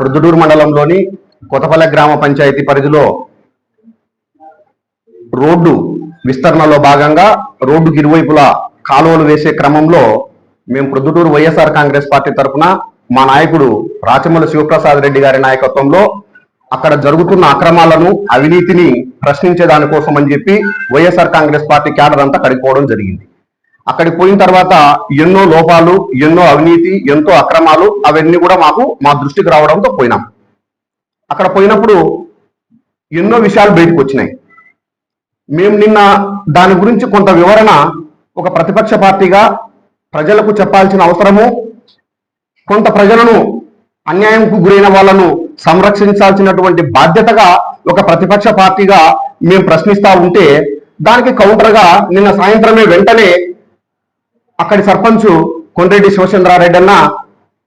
ప్రొద్దుటూరు మండలంలోని కొత్తపల్లె గ్రామ పంచాయతీ పరిధిలో రోడ్డు విస్తరణలో భాగంగా రోడ్డుకి ఇరువైపులా కాలువలు వేసే క్రమంలో మేము ప్రొద్దుటూరు వైఎస్ఆర్ కాంగ్రెస్ పార్టీ తరఫున మా నాయకుడు రాచమల్లి శివప్రసాద్ రెడ్డి గారి నాయకత్వంలో అక్కడ జరుగుతున్న అక్రమాలను అవినీతిని ప్రశ్నించే దానికోసం అని చెప్పి వైఎస్ఆర్ కాంగ్రెస్ పార్టీ క్యాడర్ అంతా కడిపోవడం జరిగింది. అక్కడికి పోయిన తర్వాత ఎన్నో లోపాలు ఎన్నో అవినీతి ఎంతో అక్రమాలు అవన్నీ కూడా మాకు మా దృష్టికి రావడంతో పోయినాం. అక్కడ పోయినప్పుడు ఎన్నో విషయాలు బయటకు వచ్చినాయి. మేము నిన్న దాని గురించి కొంత వివరణ ఒక ప్రతిపక్ష పార్టీగా ప్రజలకు చెప్పాల్సిన అవసరము. కొంత ప్రజలను అన్యాయంకు గురైన వాళ్ళను సంరక్షించాల్సినటువంటి బాధ్యతగా ఒక ప్రతిపక్ష పార్టీగా మేము ప్రశ్నిస్తా ఉంటే దానికి కౌంటర్గా నిన్న సాయంత్రమే వెంటనే అక్కడి సర్పంచ్ కొండ్రెడ్డి శివచంద్రారెడ్డి అన్న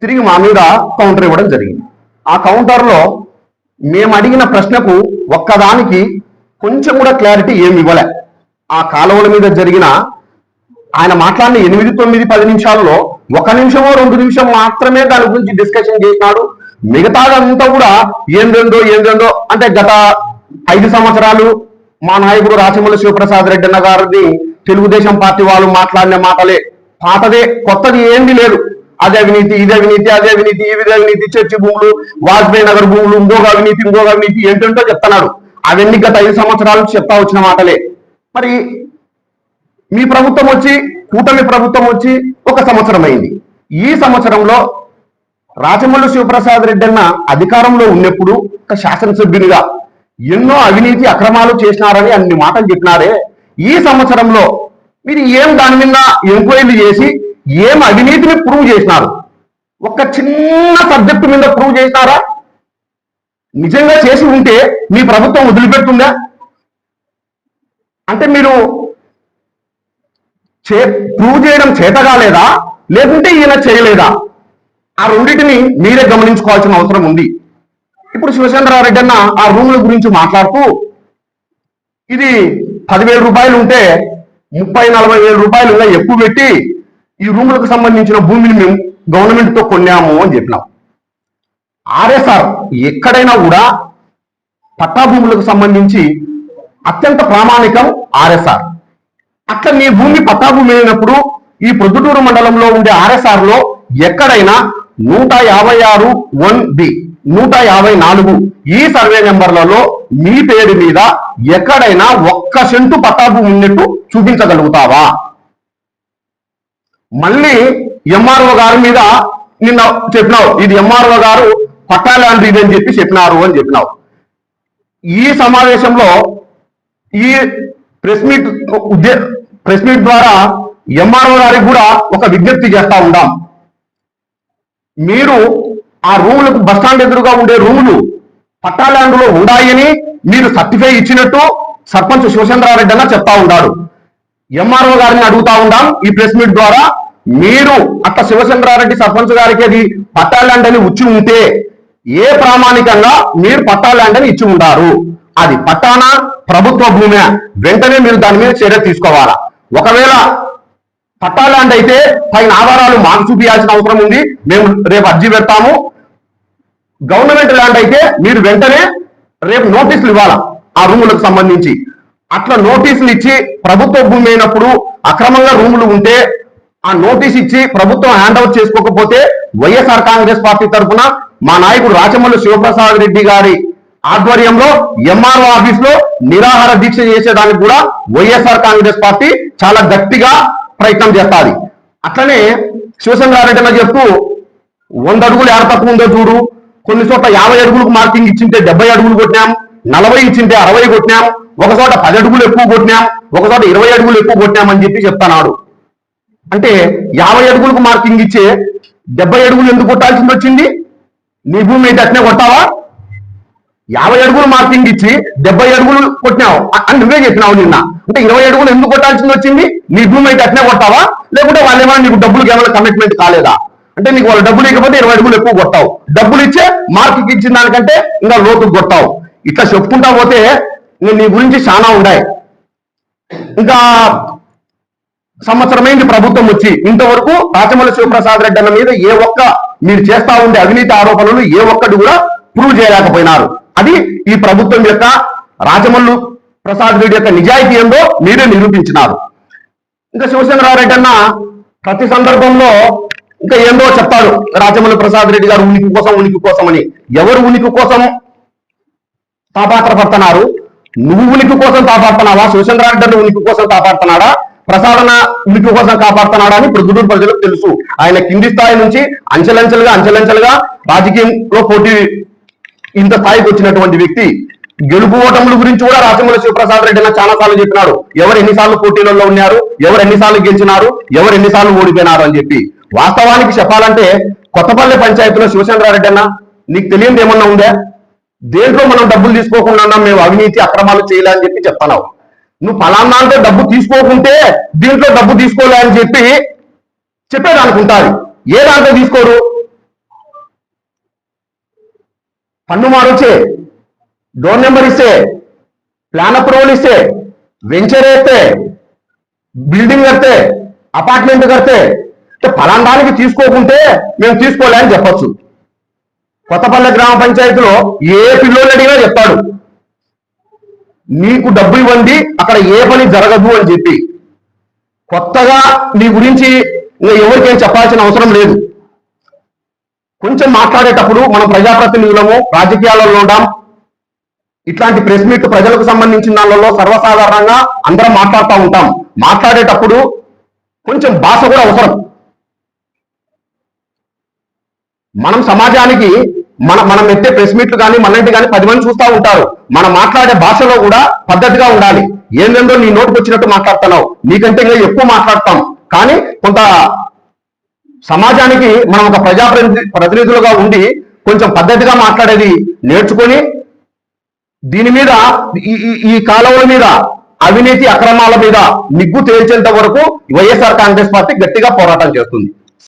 తిరిగి మా మీద కౌంటర్ ఇవ్వడం జరిగింది. ఆ కౌంటర్లో మేము అడిగిన ప్రశ్నకు ఒక్కదానికి కొంచెం కూడా క్లారిటీ ఏమి ఇవ్వలే. ఆ కాలువల మీద జరిగిన ఆయన మాట్లాడిన ఎనిమిది తొమ్మిది పది నిమిషాలలో ఒక నిమిషమో రెండు నిమిషం మాత్రమే దాని గురించి డిస్కషన్ చేసినాడు. మిగతాదంతా కూడా ఏందేందో ఏందేందో అంటే గత ఐదు సంవత్సరాలు మా నాయకుడు రాచమల్లి శివప్రసాద్ రెడ్డి అన్న గారిని తెలుగుదేశం పార్టీ వాళ్ళు మాట్లాడిన మాటలే పాతదే కొత్తది ఏంది లేదు. అదే అవినీతి ఇది అవినీతి అదే అవినీతి ఇది అవినీతి చర్చి భూములు వాజ్పేయి నగర్ భూములు ఇంకొక అవినీతి ఇంకొక అవినీతి ఏంటంటో చెప్తున్నాడు అవన్నీ గత ఐదు సంవత్సరాల నుంచి చెప్తా వచ్చిన మాటలే. మరి మీ ప్రభుత్వం వచ్చి కూటమి ప్రభుత్వం వచ్చి ఒక సంవత్సరం అయింది. ఈ సంవత్సరంలో రాజమల్లు శివప్రసాద్ రెడ్డి అన్న అధికారంలో ఉన్నప్పుడు ఒక శాసనసభ్యునిగా ఎన్నో అవినీతి అక్రమాలు చేసినారని అన్ని మాటలు చెప్పినారే. ఈ సంవత్సరంలో మీరు ఏం దాని మీద ఎంక్వైరీ చేసి ఏం అవినీతిని ప్రూవ్ చేసినారు? ఒక చిన్న సబ్జెక్టు మీద ప్రూవ్ చేసినారా? నిజంగా చేసి ఉంటే మీ ప్రభుత్వం వదిలిపెడుతుందా? అంటే మీరు చే ప్రూవ్ చేయడం చేతగాలేదా లేకుంటే ఈయన చేయలేదా? ఆ రెండింటిని మీరే గమనించుకోవాల్సిన అవసరం ఉంది. ఇప్పుడు శివచంద్రారెడ్డి అన్న ఆ రూముల గురించి మాట్లాడుతూ ఇది పదివేల రూపాయలు ఉంటే ముప్పై నలభై వేల రూపాయలు ఎక్కువ పెట్టి ఈ రూములకు సంబంధించిన భూమిని మేము గవర్నమెంట్తో కొన్నాము అని చెప్పినాం. ఆర్ఎస్ఆర్ ఎక్కడైనా కూడా పట్టా భూములకు సంబంధించి అత్యంత ప్రామాణికం ఆర్ఎస్ఆర్ అట్లా నీ భూమి పట్టా భూమి అయినప్పుడు ఈ ప్రొద్దుటూరు మండలంలో ఉండే ఆర్ఎస్ఆర్లో ఎక్కడైనా నూట యాభై ఆరు వన్ బి నూట యాభై నాలుగు ఈ సర్వే నెంబర్లలో మీ పేరు మీద ఎక్కడైనా ఒక్క సెంటు పట్టా ఉన్నట్టు చూపించగలుగుతావా? మళ్ళీ ఎంఆర్ఓ గారి మీద నిన్న చెప్పినావు ఇది ఎంఆర్ఓ గారు పట్టా ల్యాండ్ ఇది అని చెప్పి చెప్పినారు అని చెప్పినావు. ఈ సమావేశంలో ఈ ప్రెస్ మీట్ ప్రెస్ మీట్ ద్వారా ఎంఆర్ఓ గారికి కూడా ఒక విజ్ఞప్తి చేస్తా ఉందాం మీరు ఆ రూములకు బస్టాండ్ ఎదురుగా ఉండే రూములు పట్టాల్యాండ్లో ఉన్నాయని మీరు సర్టిఫై ఇచ్చినట్టు సర్పంచ్ శివచంద్రారెడ్డి అన్న చెప్తా ఉన్నాడు ఎంఆర్ఓ గారిని అడుగుతా ఉన్నాం ఈ ప్రెస్ మీట్ ద్వారా. మీరు అట్ట శివచంద్రారెడ్డి సర్పంచ్ గారికి అది పట్టాల్యాండ్ అని ఉచ్చి ఉంటే ఏ ప్రామాణికంగా మీరు పట్టాల్యాండ్ అని ఇచ్చి ఉంటారు అది పట్టానా? ప్రభుత్వ భూమి? వెంటనే మీరు దాని మీద చర్య తీసుకోవాలా? ఒకవేళ పట్టా ల్యాండ్ అయితే పైన ఆధారాలు మాకు చూపించాల్సిన అవసరం ఉంది. మేము రేపు అర్జీ పెడతాము. గవర్నమెంట్ ల్యాండ్ అయితే మీరు వెంటనే రేపు నోటీసులు ఇవ్వాలా? ఆ రూములకు సంబంధించి. అట్లా నోటీసులు ఇచ్చి ప్రభుత్వ భూమి అయినప్పుడు అక్రమంగా రూములు ఉంటే ఆ నోటీస్ ఇచ్చి ప్రభుత్వం హ్యాండ్ ఓవర్ చేసుకోకపోతే వైఎస్ఆర్ కాంగ్రెస్ పార్టీ తరఫున మా నాయకుడు రాచమల్లి శివప్రసాద్ రెడ్డి గారి ఆధ్వర్యంలో ఎంఆర్ఓ ఆఫీస్లో నిరాహార దీక్ష చేసేదానికి కూడా వైఎస్ఆర్ కాంగ్రెస్ పార్టీ చాలా గట్టిగా ప్రయత్నం చేస్తాది. అట్లనే శివశంకరారెడ్డి చెప్తూ వంద అడుగులు ఏడ తక్కువ ఉందో చూడు. కొన్ని చోట్ల యాభై అడుగులకు మార్కింగ్ ఇచ్చింటే డెబ్బై అడుగులు కొట్టినాం నలభై ఇచ్చింటే అరవై కొట్టినాం ఒక చోట పది అడుగులు ఎక్కువ కొట్టినాం ఒక చోట ఇరవై అడుగులు ఎక్కువ కొట్టినామని చెప్పి చెప్తున్నాడు. అంటే యాభై అడుగులకు మార్కింగ్ ఇచ్చే డెబ్బై అడుగులు ఎందుకు కొట్టాల్సింది వచ్చింది? నీ భూమి అయితే అట్నే కొట్టావా? యాభై అడుగులు మార్కింగ్ ఇచ్చి డెబ్బై అడుగులు కొట్టినావు. అని నువ్వే చెప్పినావు నిన్న. అంటే ఇరవై అడుగులు ఎందుకు కొట్టాల్సింది వచ్చింది? నీ భూమి అయితే అట్నే కొట్టావా? లేకుంటే వాళ్ళు ఏమైనా నీకు డబ్బులు ఏమైనా కమిట్మెంట్ కాలేదా? అంటే నీకు వాళ్ళు డబ్బులు ఇవ్వకపోతే ఇరవై అడుగులు ఎక్కువ కొట్టావు. డబ్బులు ఇచ్చే మార్కుకి ఇచ్చిన దానికంటే ఇంకా లోతుకు కొట్టావు. ఇట్లా చెప్పుకుంటా పోతే నీ గురించి చాలా ఉన్నాయి ఇంకా సంవత్సరమైంది ప్రభుత్వం వచ్చి ఇంతవరకు రాచమల్లి శివప్రసాద్ రెడ్డి అన్న మీద ఏ ఒక్క మీరు చేస్తా ఉండే అవినీతి ఆరోపణలు ఏ ఒక్కటి కూడా ప్రూవ్ చేయలేకపోయినారు. అది ఈ ప్రభుత్వం యొక్క రాజమల్లు ప్రసాద్ రెడ్డి యొక్క నిజాయితీ ఏందో మీరే నిరూపించినారు. ఇంకా శివచంద్రారెడ్డి అన్న ప్రతి సందర్భంలో ఇంకా ఏందో చెప్తాడు రాజమౌళి ప్రసాద్ రెడ్డి గారు ఉనికి కోసం ఉనికి కోసం అని. ఎవరు ఉనికి కోసం తాపాత్రపడుతున్నారు నువ్వు ఉనికి కోసం కాపాడుతున్నావా? శివచంద్రారెడ్డి ఉనికి కోసం కాపాడుతున్నాడా? ప్రసాదన ఉనికి కోసం కాపాడుతున్నాడా అని ప్రొద్దుటూరు ప్రజలకు తెలుసు. ఆయన కింది స్థాయి నుంచి అంచెలంచెలుగా అంచెలంచెలుగా రాజకీయంలో పోటీ ఇంత స్థాయికి వచ్చినటువంటి వ్యక్తి. గెలుపు ఓటముల గురించి కూడా రాజమౌళి శివప్రసాద్ రెడ్డి చాలా సార్లు చెప్పినారు ఎవరు ఎన్నిసార్లు పోటీలలో ఉన్నారు? ఎవరు ఎన్నిసార్లు గెలిచినారు? ఎవరు ఎన్నిసార్లు ఓడిపోయినారు అని చెప్పి. వాస్తవానికి చెప్పాలంటే కొత్తపల్లి పంచాయతీలో శివచంద్రారెడ్డి అన్న నీకు తెలియదు ఏమన్నా ఉందా? దేంట్లో మనం డబ్బులు తీసుకోకుండా మేము అవినీతి అక్రమాలు చేయలే అని చెప్పి చెప్తున్నావు నువ్వు ఫలానా అంటే డబ్బు తీసుకోకుంటే దీంట్లో డబ్బు తీసుకోలే అని చెప్పి చెప్పేదానికి ఉంటుంది ఏ దాంట్లో తీసుకోరు? పన్ను మారొచ్చే డోర్ నెంబర్ ఇస్తే ప్లాన్ అప్రూవల్ ఇస్తే వెంచర్ వేస్తే బిల్డింగ్ కడితే అపార్ట్మెంట్ కడితే అంటే తీసుకోకుంటే మేము తీసుకోలే అని చెప్పొచ్చు. కొత్తపల్లె గ్రామ పంచాయతీలో ఏ పిల్లోడు అడిగినా చెప్తాడు. నీకు డబ్బు ఇవ్వండి అక్కడ ఏ పని జరగదు అని చెప్పి. కొత్తగా నీ గురించి ఇంకా ఎవరికేం చెప్పాల్సిన అవసరం లేదు. కొంచెం మాట్లాడేటప్పుడు మనం ప్రజాప్రతినిధులము రాజకీయాలలో ఉంటాం ఇట్లాంటి ప్రెస్ మీట్ ప్రజలకు సంబంధించిన దానిలో సర్వసాధారణంగా అందరం మాట్లాడుతూ ఉంటాం. మాట్లాడేటప్పుడు కొంచెం భాష కూడా అవసరం. మనం సమాజానికి మన మనం ఎత్తే ప్రెస్ మీట్లు కానీ మనంటి కానీ పది మంది చూస్తూ ఉంటారు. మనం మాట్లాడే భాషలో కూడా పద్ధతిగా ఉండాలి. ఏందేందో నీ నోటికి వచ్చినట్టు మాట్లాడుతున్నావు? నీకంటే ఇంకా ఎక్కువ మాట్లాడతాం. కానీ కొంత సమాజానికి మనం ఒక ప్రజా ప్రతినిధి- ప్రతినిధులుగా ఉండి కొంచెం పద్ధతిగా మాట్లాడేది నేర్చుకొని దీని మీద ఈ ఈ- ఈ కాలువల మీద అవినీతి అక్రమాల మీద నిగ్గు తేల్చేంత వరకు వైఎస్ఆర్ కాంగ్రెస్ పార్టీ గట్టిగా పోరాటం చేస్తుంది.